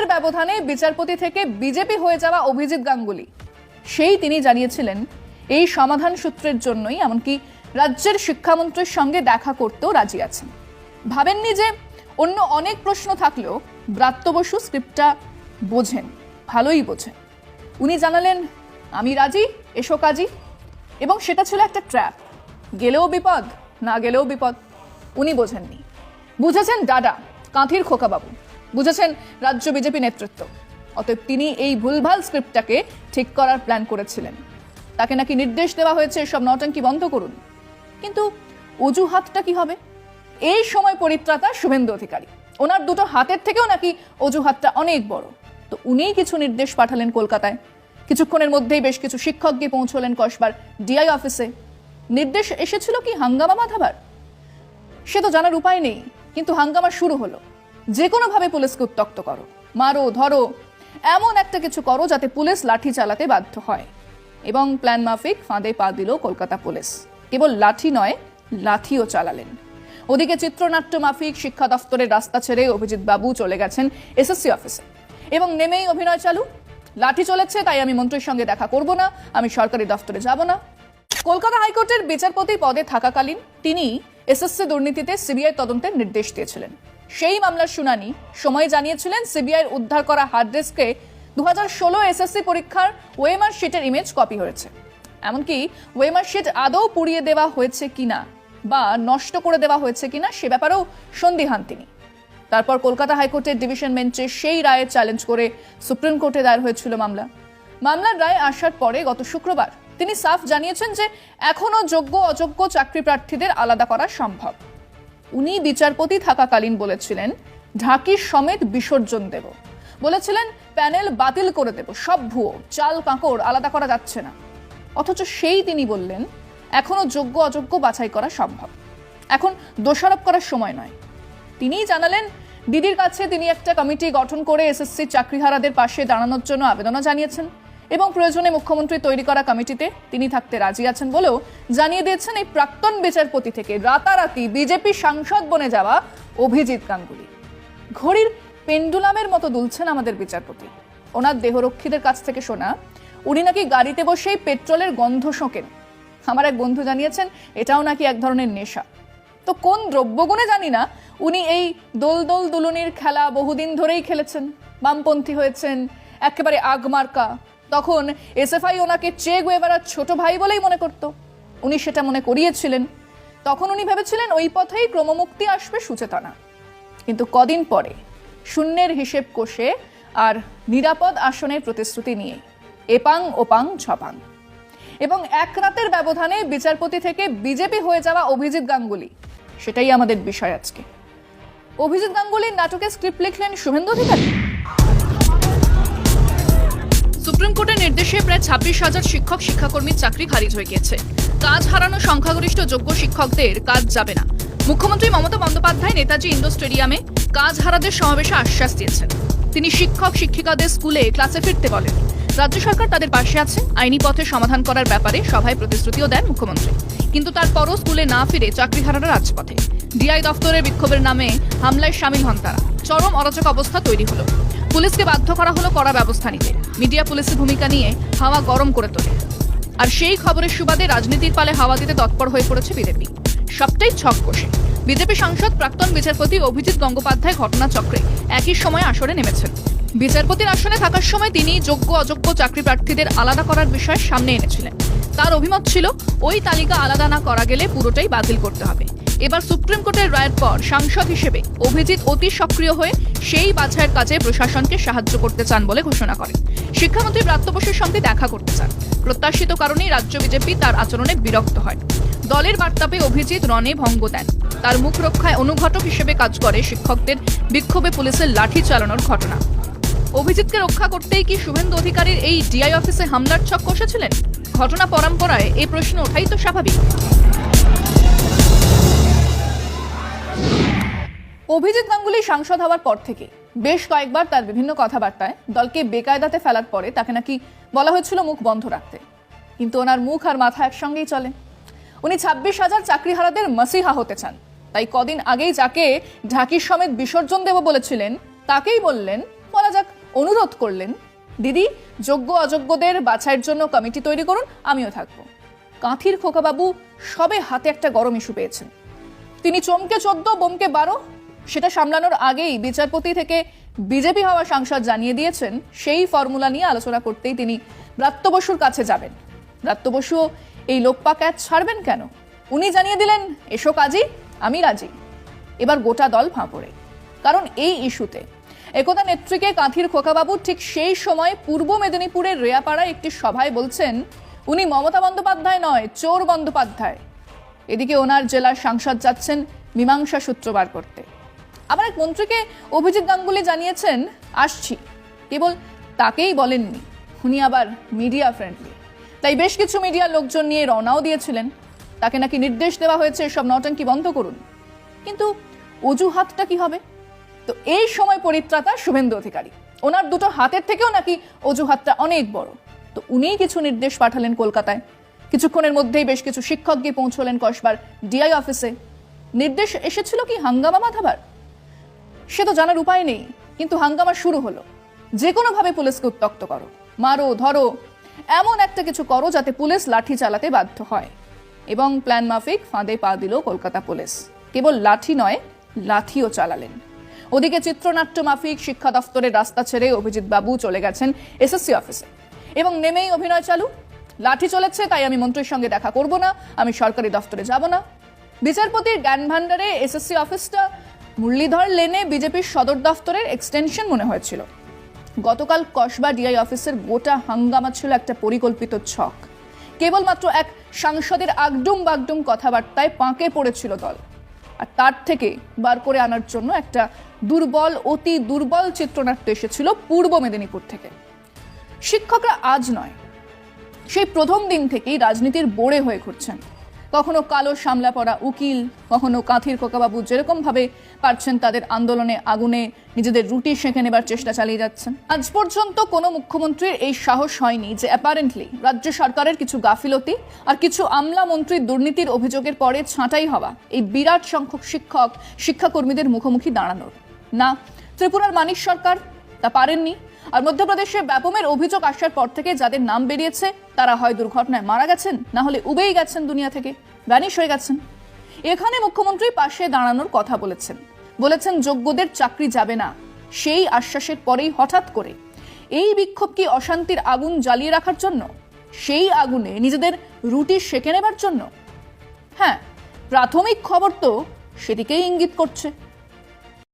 রাতের ব্যবধানে বিচারপতি থেকে বিজেপি হয়ে যাওয়া অভিজিৎ গাঙ্গুলি। সেই তিনি জানিয়েছিলেন, এই সমাধান সূত্রের জন্যই এমনকি রাজ্যের শিক্ষামন্ত্রীর সঙ্গে দেখা করতেও রাজি আছেন। ভাবেননি যে অন্য অনেক প্রশ্ন থাকলেও ব্রাত্য বসু স্ক্রিপ্টটা বোঝেন, ভালোই বোঝেন। উনি জানালেন, আমি রাজি, এসো কাজী এবং সেটা ছিল একটা ট্র্যাপ, গেলেও বিপদ, না গেলেও বিপদ। উনি বোঝেননি। বুঝেছেন ডাডা কাঁথির খোকাবাবু। বুঝেছেন রাজ্য বিজেপি নেতৃত্ব। অতএব তিনি এই ভুলভাল স্ক্রিপ্টটাকে ঠিক করার প্ল্যান করেছিলেন। তাকে নাকি নির্দেশ দেওয়া হয়েছে এসব নটঙ্কি বন্ধ করুন। কিন্তু অজুহাতটা কি হবে? এই সময় পরিত্রাতা শুভেন্দু অধিকারী। ওনার দুটো হাতের থেকেও নাকি অজুহাতটা অনেক বড়। তো উনিই কিছু নির্দেশ পাঠালেন কলকাতায়। কিছুক্ষণের মধ্যেই বেশ কিছু শিক্ষক গিয়ে পৌঁছলেন কসবার ডিআই অফিসে। নির্দেশ এসেছিল কি হাঙ্গামা বাঁধাবার? সে তো জানার উপায় নেই। কিন্তু হাঙ্গামা শুরু হলো। যে কোনোভাবে পুলিশকে উত্তক্ত করো, মারো, ধরো, এমন একটা কিছু করো যাতে পুলিশ লাঠি চালাতে বাধ্য হয়। এবং প্ল্যান মাফিক ফাঁদে পা দিল কলকাতা পুলিশ। কেবল লাঠি নয়, লাঠিও চালালেন। ওদিকে চিত্রনাট্য মাফিক শিক্ষা দফতরের রাস্তা ছেড়ে অভিজিৎ বাবু চলে গেছেন এসএসসি অফিসে। এবং নেমেই অভিনয় চালু। লাঠি চলেছে, তাই আমি মন্ত্রীর সঙ্গে দেখা করব না, আমি সরকারি দফতরে যাব না। কলকাতা হাইকোর্টের বিচারপতি পদে থাকাকালীন তিনি এসএসসি দুর্নীতিতে সিবিআই তদন্তের নির্দেশ দিয়েছিলেন। সেই মামলার শুনানি সময় জানিয়েছিলেন সিবিআইয়ের উদ্ধার করা হার্ড ডিস্কে দু হাজার ষোলো এসএসসি পরীক্ষার ওয়েমার শিটের ইমেজ কপি হয়েছে। এমনকি ওয়েমার শিট আদৌ পুড়িয়ে দেওয়া হয়েছে কিনা বা নষ্ট করে দেওয়া হয়েছে কিনা সে ব্যাপারেও সন্দিহান তিনি। তারপর কলকাতা হাইকোর্টের ডিভিশন বেঞ্চে সেই রায়ের চ্যালেঞ্জ করে সুপ্রিম কোর্টে দায়ের হয়েছিল মামলা। মামলার রায় আসার পরে গত শুক্রবার তিনি সাফ জানিয়েছেন যে এখনও যোগ্য অযোগ্য চাকরি প্রার্থীদের আলাদা করা সম্ভব। উনি বিচারপতি থাকাকালীন বলেছিলেন, ঢাকি সমেত বিসর্জন দেব। বলেছিলেন, প্যানেল বাতিল করে দেব, সব ভুয়ো, চাল, কাঁকড়, আলাদা করা যাচ্ছে না। অথচ সেই তিনি বললেন এখনও যোগ্য, অযোগ্য বাছাই করা সম্ভব। এখন দোষারোপ করার সময় নয়। তিনিই জানালেন, দিদির কাছে তিনি একটা কমিটি গঠন করে এসএসসি চাকরিহারাদের পাশে দাঁড়ানোর জন্য আবেদনও জানিয়েছেন। এবং প্রয়োজনে মুখ্যমন্ত্রী তৈরি করা কমিটিতে তিনি থাকতে রাজি আছেন বলেও জানিয়ে দিয়েছেন এই প্রাক্তন বিচারপতি থেকে রাতারাতি বিজেপি সাংসদ বনে যাওয়া অভিজিৎ গাঙ্গুলি। ঘড়ির পেন্ডুলামের মতো দুলছেন আমাদের বিচারপতি। ওনার দেহরক্ষীদের কাছ থেকে শোনা, উনি নাকি গাড়িতে বসেই পেট্রোলের গন্ধ শোঁকেন। আমার এক বন্ধু জানিয়েছেন, এটাও নাকি এক ধরনের নেশা। তো কোন দ্রব্যগুণে জানি না, উনি এই দোল দোল দুলুনির খেলা বহুদিন ধরেই খেলেছেন। বামপন্থী হয়েছেন, একেবারে আগমার্কা তখন এসএফআই ওনাকে চে গুয়েভারার ছোট ভাই বলেই মনে করত। উনি সেটা মনে করিয়েছিলেন। তখন উনি ভেবেছিলেন ওই পথেই ক্রমমুক্তি আসবে সুচেতনা। কিন্তু কদিন পরে শূন্যের হিসেব কষে আর নিরাপদ আসনের প্রতিশ্রুতি নিয়ে এপাং ওপাং ছপাং এবং এক রাতের ব্যবধানে বিচারপতি থেকে বিজেপি হয়ে যাওয়া অভিজিৎ গাঙ্গুলি। সেটাই আমাদের বিষয় আজকে। অভিজিৎ গাঙ্গুলির নাটকের স্ক্রিপ্ট লিখলেন শুভেন্দু অধিকারী। সুপ্রিম কোর্টের নির্দেশে প্রায় ছাব্বিশ হাজার শিক্ষক, শিক্ষাকর্মীর চাকরি খারিজ হয়ে গিয়েছে। কাজ হারানো সংখ্যাগরিষ্ঠ যোগ্য শিক্ষকদের কাজ যাবে না। মুখ্যমন্ত্রী মমতা বন্দ্যোপাধ্যায় নেতাজি ইন্ডোর স্টেডিয়ামে কাজ হারাদের সমাবেশে আশ্বাস দিয়েছেন। তিনি শিক্ষক, শিক্ষিকাদের স্কুলে ক্লাসে ফিরতে বলেন। রাজ্য সরকার তাদের পাশে আছে। আইনি পথে সমাধান করার ব্যাপারে সভায় প্রতিশ্রুতিও দেন মুখ্যমন্ত্রী। কিন্তু তারপরও স্কুলে না ফিরে চাকরিহারারা রাজপথে। ডিআই দফতরে বিক্ষোভের নামে হামলায় সামিল হন তারা। চরম অরাজক অবস্থা তৈরি হলো। পুলিশকে বাধ্য করা হলো কড়া ব্যবস্থা নিতে। মিডিয়া পুলিশের ভূমিকা নিয়ে হাওয়া গরম করে তোলে। আর সেই খবরের সুবাদে রাজনীতির পালে হাওয়া দিতে তৎপর হয়ে পড়েছে বিজেপি। সবটাই ছক কষে। বিজেপি সাংসদ প্রাক্তন বিচারপতি অভিজিৎ গঙ্গোপাধ্যায় ঘটনাচক্রে একই সময় আসরে নেমেছেন। বিচারপতির আসনে থাকার সময় তিনি যোগ্য অযোগ্য চাকরি প্রার্থীদের আলাদা করার বিষয় সামনে এনেছিলেন। তার অভিমত ছিল, ওই তালিকা আলাদা না করা গেলে পুরোটাই বাতিল করতে হবে। এবার সুপ্রিম কোর্টের রায়ের পর সাংসদ হিসেবে অভিজিৎ অতি সক্রিয় হয়ে সেই বাছাইয়ের কাজে প্রশাসনকে সাহায্য করতে চান বলে ঘোষণা করেন। শিক্ষামন্ত্রী ব্রাত্য বসুর সঙ্গে দেখা করতে চান। প্রত্যাশিত কারণেই রাজ্য বিজেপি তার আচরণে বিরক্ত হয়। দলের বার্তাপে অভিজিৎ রণে ভঙ্গ দেন। তার মুখ রক্ষায় অনুঘটক হিসেবে কাজ করে শিক্ষকদের বিক্ষোভে পুলিশের লাঠি চালানোর ঘটনা। অভিজিৎকে রক্ষা করতেই কি শুভেন্দু অধিকারীর এই ডিআই অফিসে হামলার ছক কষেছিলেন? ঘটনা পরম্পরায় এই প্রশ্ন ওঠাই তো স্বাভাবিক। অভিজিৎ গাঙ্গুলি সাংসদ হওয়ার পর থেকে বেশ কয়েকবার তার বিভিন্ন কথাবার্তায় দলকে বেকায়দাতে ফেলার পরে তাকে নাকি বলা হয়েছিল মুখ বন্ধ রাখতে। কিন্তু ওনার মুখ আর মাথা একসঙ্গেই চলে। উনি ছাব্বিশ হাজার চাকরিহারাদের মাসিহা হতে চান। তাই কদিন আগেই যাকে ঢাকির সমেত বিসর্জন দেব বলেছিলেন, তাকেই বললেন, বলা যাক, অনুরোধ করলেন, দিদি, যোগ্য অযোগ্যদের বাছাইয়ের জন্য কমিটি তৈরি করুন, আমিও থাকব। কাঁথির খোকাবাবু সবে হাতে একটা গরম ইস্যু পেয়েছেন। তিনি চমকে চোদ্দ, বোমকে বারো সেটা সামলানোর আগেই বিচারপতি থেকে বিজেপি হওয়া সাংসদ জানিয়ে দিয়েছেন, সেই ফর্মুলা নিয়ে আলোচনা করতেই তিনি ব্রাত্য বসুর কাছে যাবেন। ব্রাত্য বসুও এই লোকপা ক্যাচ ছাড়বেন কেন? উনি জানিয়ে দিলেন, এসো কাজী, আমি রাজি। এবার গোটা দল ফাঁপড়ে কারণ এই ইস্যুতে একতা নেত্রীকে কাঁথির খোকাবাবু ঠিক সেই সময় পূর্ব মেদিনীপুরের রেয়াপাড়ায় একটি সভায় বলছেন, উনি মমতা বন্দ্যোপাধ্যায় নয়, চোর বন্দ্যোপাধ্যায়। এদিকে ওনার জেলার সাংসদ যাচ্ছেন মীমাংসা সূত্র বার করতে। আবার এক মন্ত্রীকে অভিজিৎ গাঙ্গুলি জানিয়েছেন, আসছি। কেবল তাকেই বলেননি, উনি আবার মিডিয়া ফ্রেন্ডলি তাই বেশ কিছু মিডিয়ার লোকজন নিয়ে রওনাও দিয়েছিলেন। তাকে নাকি নির্দেশ দেওয়া হয়েছে সব নটঙ্কি বন্ধ করুন। কিন্তু অজুহাতটা কি হবে? তো এই সময় পরিত্রাতা শুভেন্দু অধিকারী। ওনার দুটো হাতের থেকেও নাকি অজুহাতটা অনেক বড়। তো উনিই কিছু নির্দেশ পাঠালেন কলকাতায়। কিছুক্ষণের মধ্যেই বেশ কিছু শিক্ষক গিয়ে পৌঁছলেন কসবার ডিআই অফিসে। নির্দেশ এসেছিল কি হাঙ্গামা বাঁধাবার? সে তো জানার উপায় নেই। কিন্তু হাঙ্গামা শুরু হলো। যে কোনোভাবে পুলিশকে উত্তক্ত করো, মারো, ধরো, এমন একটা কিছু করো যাতে পুলিশ লাঠি চালাতে বাধ্য হয়। এবং প্ল্যান মাফিক ফাঁদে পা দিল কলকাতা পুলিশ। কেবল লাঠি নয়, লাঠিও চালালেন। ওদিকে চিত্রনাট্য মাফিক শিক্ষা দফতরের রাস্তা ছেড়ে অভিজিৎ বাবু চলে গেছেন এসএসসি অফিসে। এবং নেমেই অভিনয় চালু। লাঠি চলেছে, তাই আমি মন্ত্রীর সঙ্গে দেখা করব না, আমি সরকারি দফতরে যাব না। বিচারপতির জ্ঞান ভাণ্ডারে এসএসসি অফিসটা মুরলীধর লেনে বিজেপির সদর দফতরের এক্সটেনশন মনে হয়েছিল। গতকাল কসবা ডিআই অফিসের গোটা হাঙ্গামা ছিল একটা পরিকল্পিত ছক। কেবলমাত্র এক সাংসদের আগডুম বাগডুম কথাবার্তায় পাঁকে পড়েছিল দল। আর তার থেকে বার করে আনার জন্য একটা দুর্বল, অতি দুর্বল চিত্রনাট্য এসেছিল পূর্ব মেদিনীপুর থেকে। শিক্ষকরা আজ নয়, সেই প্রথম দিন থেকেই রাজনীতির বোড়ে হয়ে ঘুরছেন। কখনো কালো সামলা পড়া উকিল, কখনো কাঁথির কোকাবাবু যেরকমভাবে পারছেন তাদের আন্দোলনে আগুনে নিজেদের রুটি সেঁকে নেবার চেষ্টা চালিয়ে যাচ্ছেন। আজ পর্যন্ত কোনো মুখ্যমন্ত্রীর এই সাহস হয়নি যে অ্যাপারেন্টলি রাজ্য সরকারের কিছু গাফিলতি আর কিছু আমলা মন্ত্রীর দুর্নীতির অভিযোগের পরে ছাঁটাই হওয়া এই বিরাট সংখ্যক শিক্ষক, শিক্ষাকর্মীদের মুখোমুখি দাঁড়ানোর। না, ত্রিপুরার মানিক সরকার তা পারেননি। আর মধ্যপ্রদেশে ব্যাপমের অভিযোগ আসার পর থেকে যাদের নাম বেরিয়েছে, তারা হয় দুর্ঘটনায় মারা গেছেন, না হলে উবেই গেছেন দুনিয়া থেকে, ভ্যানিশ হয়ে গেছেন। এখানে মুখ্যমন্ত্রী পাশে দাঁড়ানোর কথা বলেছেন। বলেছেন যোগ্যদের চাকরি যাবে না। সেই আশ্বাসের পরেই হঠাৎ করে এই বিক্ষোভ কি অশান্তির আগুন জ্বালিয়ে রাখার জন্য? সেই আগুনে নিজেদের রুটি সেঁকে নেবার জন্য? হ্যাঁ প্রাথমিক খবর তো সেদিকেই ইঙ্গিত করছে।